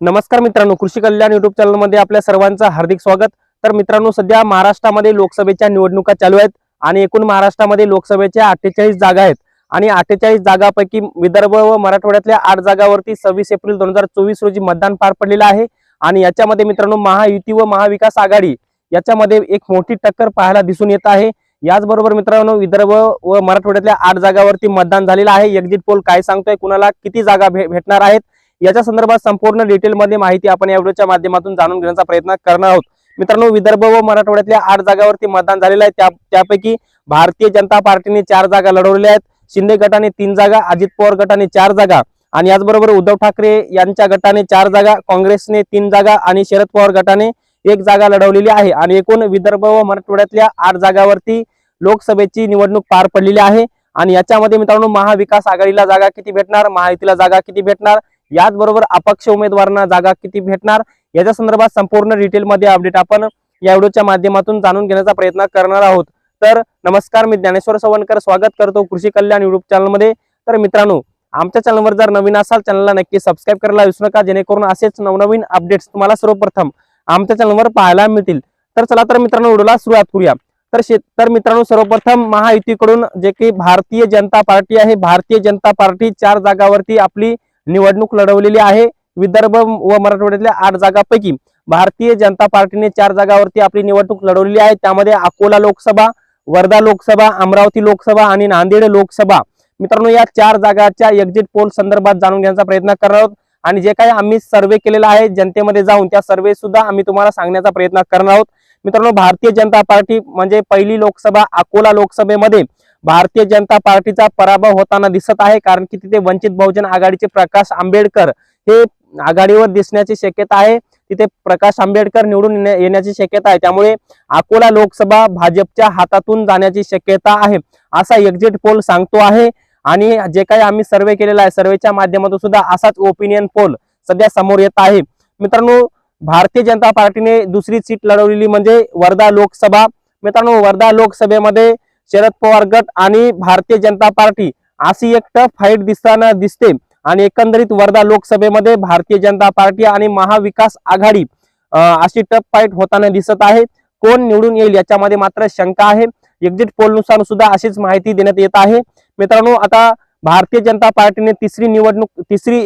नमस्कार मित्रांनो कृषी कल्याण युट्यूब चॅनलमध्ये आपल्या सर्वांचं हार्दिक स्वागत. तर मित्रांनो सध्या महाराष्ट्रामध्ये लोकसभेच्या निवडणुका चालू आहेत आणि एकूण महाराष्ट्रामध्ये लोकसभेच्या अठ्ठेचाळीस जागा आहेत. आणि अठ्ठेचाळीस जागापैकी विदर्भ व मराठवाड्यातल्या आठ जागावरती सव्वीस एप्रिल दोन हजार चोवीस रोजी मतदान पार पडलेलं आहे. आणि याच्यामध्ये मित्रांनो महायुती व महाविकास आघाडी याच्यामध्ये एक मोठी टक्कर पाहायला दिसून येत आहे. याचबरोबर मित्रांनो विदर्भ व मराठवाड्यातल्या आठ जागावरती मतदान झालेलं आहे. एक्झिट पोल काय सांगतोय कुणाला किती जागा भे- भेटणार आहेत याच्या संदर्भात संपूर्ण डिटेलमध्ये माहिती आपण या व्हिडिओच्या माध्यमातून जाणून घेण्याचा प्रयत्न करणार आहोत. मित्रांनो विदर्भ व मराठवाड्यातल्या आठ जागावरती मतदान झालेलं आहे. त्या त्यापैकी भारतीय जनता पार्टीने चार जागा लढवलेल्या आहेत. शिंदे गटाने तीन जागा अजित पवार गटाने चार जागा आणि याचबरोबर उद्धव ठाकरे यांच्या गटाने चार जागा काँग्रेसने तीन जागा आणि शरद पवार गटाने एक जागा लढवलेली आहे. आणि एकूण विदर्भ व मराठवाड्यातल्या आठ जागावरती लोकसभेची निवडणूक पार पडलेली आहे. आणि याच्यामध्ये मित्रांनो महाविकास आघाडीला जागा किती भेटणार? महायुतीला जागा किती भेटणार? याचबरोबर अपक्ष उमेदवारांना जागा किती भेटणार? याच्या संदर्भात संपूर्ण डिटेलमध्ये अपडेट आपण या व्हिडिओच्या माध्यमातून जाणून घेण्याचा प्रयत्न करणार आहोत. तर नमस्कार मी ज्ञानेश्वर सवनकर. स्वागत करतो कृषी कल्याण युट्यूब चॅनलमध्ये तर मित्रांनो आमच्या चॅनलवर जर नवीन असाल चॅनलला नक्की सबस्क्राईब करायला विसरू नका. जेणेकरून असेच नवनवीन अपडेट्स तुम्हाला सर्वप्रथम आमच्या चॅनलवर पाहायला मिळतील. तर चला तर मित्रांनो व्हिडिओला सुरुवात करूया. तर शेत तर मित्रांनो सर्वप्रथम महायुतीकडून जे की भारतीय जनता पार्टी आहे भारतीय जनता पार्टी चार जागावरती आपली निवडणूक लढवलेली आहे. विदर्भ व मराठवाड्यातल्या आठ जागापैकी भारतीय जनता पार्टीने चार जागावरती आपली निवडणूक लढवलेली आहे. त्यामध्ये अकोला लोकसभा वर्धा लोकसभा अमरावती लोकसभा आणि नांदेड लोकसभा. मित्रांनो या चार जागाच्या एक्झिट पोल संदर्भात जाणून घेण्याचा प्रयत्न करणार आहोत. आणि जे काही आम्ही सर्वे केलेला आहे जनतेमध्ये जाऊन त्या सर्वे सुद्धा आम्ही तुम्हाला सांगण्याचा प्रयत्न करणार आहोत. मित्रांनो भारतीय जनता पार्टी म्हणजे पहिली लोकसभा अकोला लोकसभेमध्ये. भारतीय जनता पार्टीचा पराभव होताना दिसत आहे कारण की तिथे वंचित बहुजन आघाडीचे प्रकाश आंबेडकर हे आघाडीवर दिसण्याची शक्यता आहे. तिथे प्रकाश आंबेडकर निवडून येण्याची शक्यता आहे. त्यामुळे अकोला लोकसभा भाजपच्या हातातून जाण्याची शक्यता आहे असा एक्झिट पोल सांगतो आहे. आणि जे काही आम्ही सर्वे केलेला आहे सर्वेच्या माध्यमातून सुद्धा असाच ओपिनियन पोल सध्या समोर येत आहे. मित्रांनो भारतीय जनता पार्टीने दुसरी सीट लढवलेली म्हणजे वर्धा लोकसभा. मित्रांनो वर्धा लोकसभेमध्ये शरद पवार गट आणि भारतीय जनता पार्टी. अशी एक टफ फाईट दिसताना दिसते. आणि एकंदरीत वर्धा लोकसभेमध्ये भारतीय जनता पार्टी आणि महाविकास आघाडी अशी टफ फाईट होताना दिसत आहे. कोण निवडून येईल याच्यामध्ये मात्र शंका आहे. एक्झिट पोलनुसार सुद्धा अशीच माहिती देण्यात येत आहे. मित्रांनो आता भारतीय जनता पार्टीने तिसरी निवडणूक तिसरी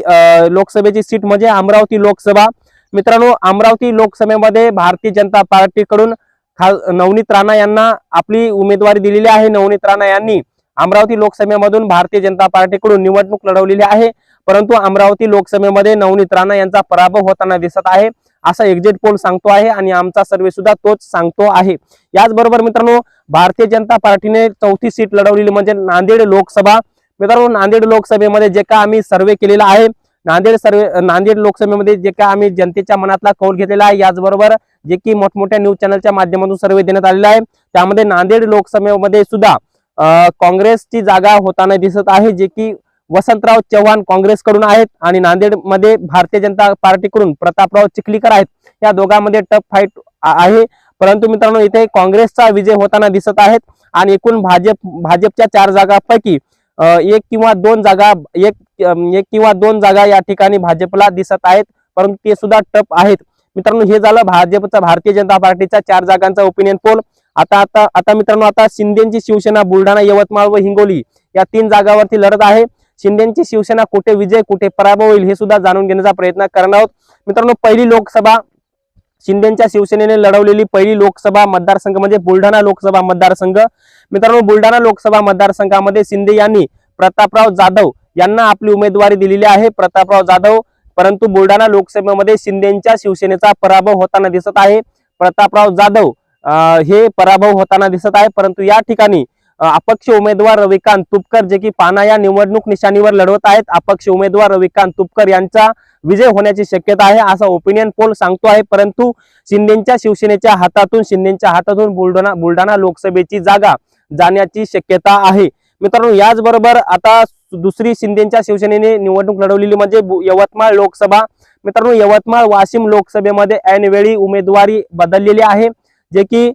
लोकसभेची सीट म्हणजे अमरावती लोकसभा. मित्रांनो अमरावती लोकसभेमध्ये भारतीय जनता पार्टीकडून खास नवनीत राणा यांना आपली उमेदवारी दिलेली आहे. नवनीत राणा यांनी अमरावती लोकसभेमधून भारतीय जनता पार्टीकडून निवडणूक लढवलेली आहे. परंतु अमरावती लोकसभेमध्ये नवनीत राणा यांचा पराभव होताना दिसत आहे. असा एक्झिट पोल सांगतो आहे आणि आमचा सर्वे सुद्धा तोच सांगतो आहे. याचबरोबर मित्रांनो भारतीय जनता पार्टीने चौथी सीट लढवलेली म्हणजे नांदेड लोकसभा. मित्रांनो नांदेड लोकसभेमध्ये जे का आम्ही सर्वे केलेला आहे नांदेड सर्वे नांदेड लोकसभेमध्ये जे काय आम्ही जनतेच्या मनातला कौल घेतलेला आहे याचबरोबर जे की मोठमोठ्या न्यूज चॅनलच्या माध्यमातून सर्वे देण्यात आलेला आहे. त्यामध्ये नांदेड लोकसभेमध्ये सुद्धा काँग्रेसची जागा होताना दिसत आहे जे की वसंतराव चव्हाण काँग्रेसकडून आहेत आणि नांदेडमध्ये भारतीय जनता पार्टीकडून प्रतापराव चिखलीकर आहेत. या दोघांमध्ये टफ फाईट आहे. परंतु मित्रांनो इथे काँग्रेसचा विजय होताना दिसत आहेत आणि एकूण भाजप भाजपच्या चार जागापैकी एक किंवा दोन जागा एक एक किंवा दोन जागा या ठिकाणी भाजपला दिसत आहेत परंतु ते सुद्धा टप आहेत. मित्रांनो हे झालं भाजपचा भारतीय जनता पार्टीचा चार जागांचा ओपिनियन पोल आता आता आता मित्रांनो आता शिंदेची शिवसेना बुलढाणा यवतमाळ व हिंगोली या तीन जागावरती लढत आहे. शिंदेची शिवसेना कुठे विजय कुठे पराभव होईल हे सुद्धा जाणून घेण्याचा प्रयत्न करणार आहोत. मित्रांनो पहिली लोकसभा शिंदेच्या शिवसेनेने लढवलेली पहिली लोकसभा मतदारसंघ म्हणजे बुलढाणा लोकसभा मतदारसंघ. मित्रांनो बुलढाणा लोकसभा मतदारसंघामध्ये शिंदे यांनी प्रतापराव जाधव यांना आपली उमेदवारी दिलेली आहे. प्रतापराव जाधव परंतु बुलढाणा लोकसभेमध्ये शिंदेच्या शिवसेनेचा पराभव होताना दिसत आहे. प्रतापराव जाधव हे पराभव होताना दिसत आहे. परंतु या ठिकाणी अपक्ष उमेदवार रविकांत तुपकर जे की पाना या निवडणूक निशाणीवर लढवत आहेत. अपक्ष उमेदवार रविकांत तुपकर यांचा विजय होण्याची शक्यता आहे असा ओपिनियन पोल सांगतो आहे. परंतु शिंदेच्या शिवसेनेच्या हातातून शिंदेच्या हातातून बुलढाणा बुलढाणा लोकसभेची जागा जाण्याची शक्यता आहे. मित्रांनो याचबरोबर आता दुसरी शिंदेच्या शिवसेनेने निवडणूक लढवलेली म्हणजे यवतमाळ लोकसभा. मित्रांनो यवतमाळ वाशिम लोकसभेमध्ये ऐनवेळी उमेदवारी बदललेली आहे जे की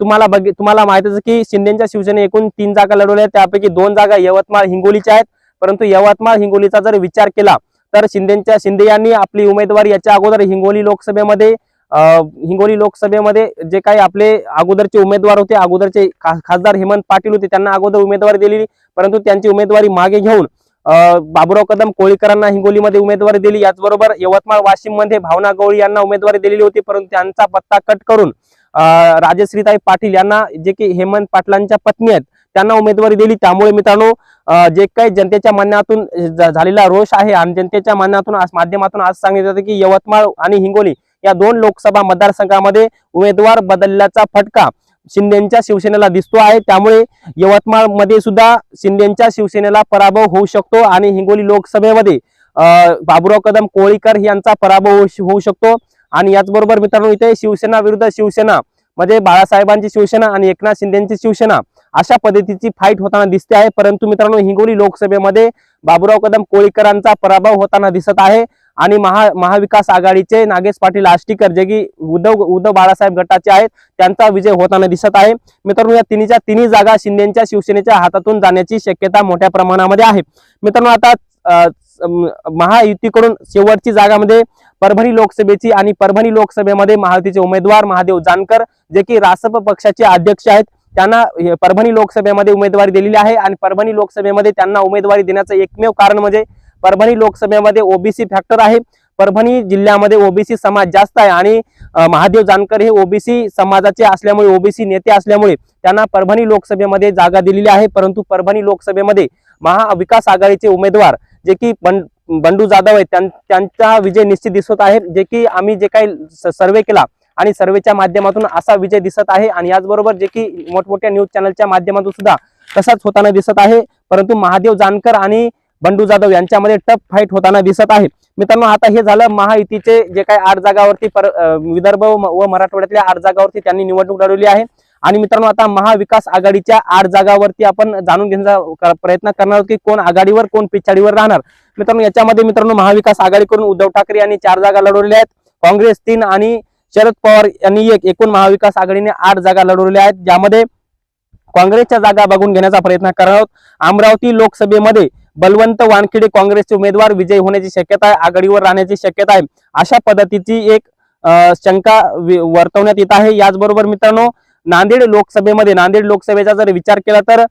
तुम्हाला बघ तुम्हाला माहितीच की शिंदेच्या शिवसेने एकूण तीन जागा लढवल्या आहेत. त्यापैकी दोन जागा यवतमाळ हिंगोलीच्या आहेत. परंतु यवतमाळ हिंगोलीचा जर विचार केला तर शिंदेच्या शिंदे यांनी आपली उमेदवारी याच्या अगोदर हिंगोली लोकसभेमध्ये हिंगोली लोकसभेमध्ये जे काही आपले अगोदरचे उमेदवार होते अगोदरचे खा- खासदार हेमंत पाटील होते त्यांना अगोदर उमेदवारी दिलेली परंतु त्यांची उमेदवारी मागे घेऊन बाबुराव कदम कोळीकरांना हिंगोलीमध्ये उमेदवारी दिली. याचबरोबर यवतमाळ वाशिममध्ये भावना गवळी यांना उमेदवारी दिलेली होती परंतु त्यांचा पत्ता कट करून राजश्रीताई पाटील यांना जे की हेमंत पाटलांच्या पत्नी आहेत त्यांना उमेदवारी दिली. त्यामुळे मित्रांनो जे काही जनतेच्या म्हणण्यातून झालेला रोष आहे आणि जनतेच्या म्हणण्यातून आज माध्यमातून आज सांगितलं जातं की यवतमाळ आणि हिंगोली या दोन लोकसभा मतदारसंघामध्ये उमेदवार बदलल्याचा फटका शिंदेच्या शिवसेनेला दिसतो आहे. त्यामुळे यवतमाळमध्ये सुद्धा शिंदेच्या शिवसेनेला पराभव होऊ शकतो आणि हिंगोली लोकसभेमध्ये बाबुराव कदम कोळीकर यांचा पराभव होऊ श- होऊ शकतो. आणि याचबरोबर मित्रांनो इथे शिवसेना विरुद्ध शिवसेना म्हणजे बाळासाहेबांची शिवसेना आणि एकनाथ शिंदेची शिवसेना अशा पद्धतीची फाईट होताना दिसते आहे. परंतु मित्रांनो हिंगोली लोकसभेमध्ये बाबुराव कदम कोळीकरांचा पराभव होताना दिसत आहे. आणि महा महाविकास आघाडीचे नागेश पाटील आष्टीकर जे की उद्धव उद्धव बाळासाहेब गटाचे आहेत. त्यांचा विजय होताना दिसत आहे. मित्रांनो या तिन्हीच्या तिन्ही जागा शिंदेच्या शिवसेनेच्या हातातून जाण्याची शक्यता मोठ्या प्रमाणामध्ये आहे. मित्रांनो आता महायुतीकडून शेवटची जागामध्ये परभणी लोकसभेची आणि परभणी लोकसभेमध्ये महायुतीचे उमेदवार महादेव जानकर जे की रासप पक्षाचे अध्यक्ष आहेत. त्यांना परभणी लोकसभेमध्ये उमेदवारी दिलेली आहे आणि परभणी लोकसभेमध्ये त्यांना उमेदवारी देण्याचं एकमेव कारण म्हणजे परभणी लोकसभेमध्ये ओबीसी फॅक्टर आहे. परभणी जिल्ह्यामध्ये ओबीसी समाज जास्त आहे आणि महादेव जानकर हे ओबीसी समाजाचे असल्यामुळे ओबीसी नेते असल्यामुळे त्यांना परभणी लोकसभेमध्ये जागा दिलेली आहे. परंतु परभणी लोकसभेमध्ये महाविकास आघाडीचे उमेदवार जे की बं- बंडू जाधव आहेत त्यां- त्यांचा विजय निश्चित दिसत आहे. जे की आम्ही जे काही सर्वे केला आणि सर्वेच्या माध्यमातून असा विजय दिसत आहे आणि याचबरोबर जे की मोठमोठ्या न्यूज चॅनलच्या माध्यमातून सुद्धा तसाच होताना दिसत आहे. परंतु महादेव जानकर आणि बंडू जाधव यांच्यामध्ये टफ फाईट होताना दिसत आहे. मित्रांनो आता हे झालं महायुतीचे जे काही आठ जागावरती पर विदर्भ व मराठवाड्यातल्या आठ जागावरती त्यांनी निवडणूक लढवली आहे. आणि मित्रांनो आता महाविकास आघाडीच्या आठ जागावरती आपण जाणून घेण्याचा प्रयत्न करणार आहोत की कोण आघाडीवर कोण पिछाडीवर राहणार. मित्रांनो याच्यामध्ये मित्रांनो महाविकास आघाडीकडून उद्धव ठाकरे यांनी चार जागा लढवलेल्या आहेत. काँग्रेस तीन आणि शरद पवार यांनी एक. एकूण महाविकास आघाडीने आठ जागा लढवलेल्या आहेत ज्यामध्ये काँग्रेसच्या जागा बघून घेण्याचा प्रयत्न करणार आहोत. अमरावती लोकसभेमध्ये बलवंत वानखेडे काँग्रेसचे उमेदवार विजयी होण्याची शक्यता आहे आघाडीवर राहण्याची शक्यता आहे. अशा पद्धतीची एक शंका वर्तवण्यात येत आहे. याचबरोबर मित्रांनो नांदेड लोकसभेमध्ये नांदेड लोकसभेचा जर विचार केला तर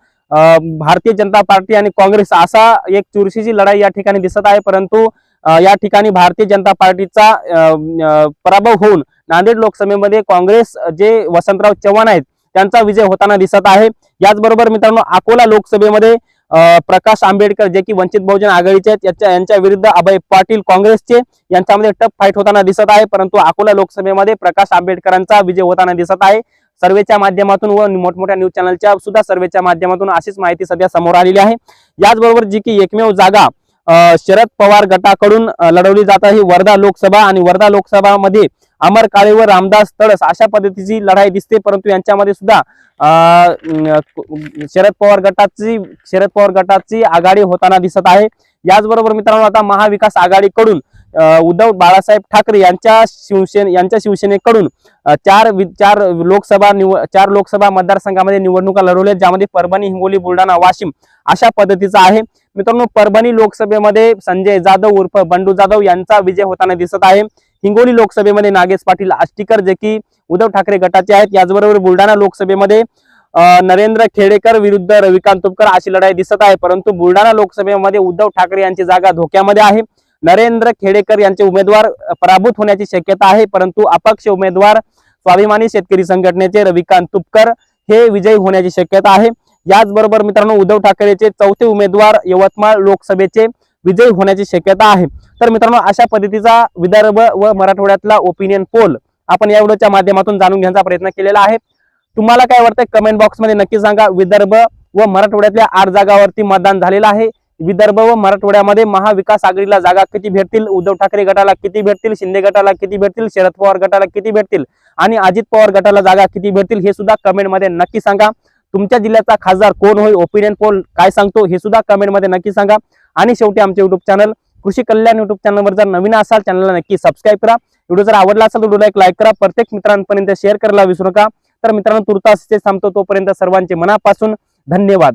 भारतीय जनता पार्टी आणि काँग्रेस असा एक चुरशीची लढाई या ठिकाणी दिसत आहे. परंतु या ठिकाणी भारतीय जनता पार्टीचा पराभव होऊन नांदेड लोकसभेमध्ये काँग्रेस जे वसंतराव चव्हाण आहेत त्यांचा विजय होताना दिसत आहे. याचबरोबर मित्रांनो अकोला लोकसभेमध्ये प्रकाश आंबेडकर जे की वंचित बहुजन आघाडीचे आहेत यांच्या विरुद्ध अभय पाटील काँग्रेसचे यांच्यामध्ये टफ फाईट होताना दिसत आहे परंतु अकोला लोकसभेमध्ये प्रकाश आंबेडकरांचा विजय होताना दिसत आहे. सर्वेच्या माध्यमातून व मोठमोठ्या न्यूज चॅनलच्या सुद्धा सर्वेच्या माध्यमातून अशीच माहिती सध्या समोर आलेली आहे. याचबरोबर जी की एकमेव जागा शरद पवार गटाकडून लढवली जात आहे. वर्धा लोकसभा आणि वर्धा लोकसभामध्ये अमर काळे व रामदास तळस अशा पद्धतीची लढाई दिसते परंतु यांच्यामध्ये सुद्धा शरद पवार गटाची शरद पवार गटाची आघाडी होताना दिसत आहे. याचबरोबर मित्रांनो आता महाविकास आघाडीकडून उद्धव बाळासाहेब ठाकरे यांच्या शिवसेने यांच्या शिवसेनेकडून चार वि- चार लोकसभा निव चार लोकसभा मतदारसंघामध्ये निवडणुका लढवल्या ज्यामध्ये परभणी हिंगोली बुलढाणा वाशिम अशा पद्धतीचा आहे. मित्रांनो परभणी लोकसभेमध्ये संजय जाधव उर्फ बंडू जाधव यांचा विजय होताना दिसत आहे. हिंगोली लोकसभेमध्ये नागेश पाटील आष्टीकर जे की उद्धव ठाकरे गटाचे आहेत. याचबरोबर बुलढाणा लोकसभेमध्ये नरेंद्र खेडेकर विरुद्ध रविकांत तुपकर अशी लढाई दिसत आहे. परंतु बुलढाणा लोकसभेमध्ये उद्धव ठाकरे यांची जागा धोक्यामध्ये आहे. नरेंद्र खेडेकर यांचे उमेदवार पराभूत होण्याची शक्यता आहे. परंतु अपक्ष उमेदवार स्वाभिमानी शेतकरी संघटनेचे रविकांत तुपकर हे विजयी होण्याची शक्यता आहे. याचबरोबर मित्रांनो उद्धव ठाकरेचे चौथे उमेदवार यवतमाळ लोकसभेचे विजयी होण्याची शक्यता आहे. तर मित्रांनो अशा पद्धतीचा विदर्भ व मराठवाड्यातला ओपिनियन पोल आपण या व्हिडिओच्या माध्यमातून जाणून घेण्याचा प्रयत्न केलेला आहे. तुम्हाला काय वाटतंय? कमेंट बॉक्समध्ये नक्की सांगा. विदर्भ व मराठवाड्यातल्या आठ जागावरती मतदान झालेलं आहे. विदर्भ व मराठवाड्यामध्ये महाविकास आघाडीला जागा किती भेटतील? उद्धव ठाकरे गटाला किती भेटतील? शिंदे गटाला किती भेटतील? शरद पवार गटाला किती भेटतील? आणि अजित पवार गटाला जागा किती भेटतील? हे सुद्धा कमेंटमध्ये नक्की सांगा. तुमच्या जिल्ह्याचा खासदार कोण होईल? ओपिनियन पोल काय सांगतो? हे सुद्धा कमेंटमध्ये नक्की सांगा. आणि शेवटी आमचे युट्यूब चॅनल कृषी कल्याण युट्यूब चॅनलवर जर नवीन असाल चॅनलला नक्की सबस्क्राईब करा. व्हिडिओ जर आवडला असेल तर व्हिडिओला एक लाईक करा. प्रत्येक मित्रांपर्यंत शेअर करायला विसरू नका. तर मित्रांनो तुर्तास थांबतो. तोपर्यंत सर्वांचे मनापासून धन्यवाद.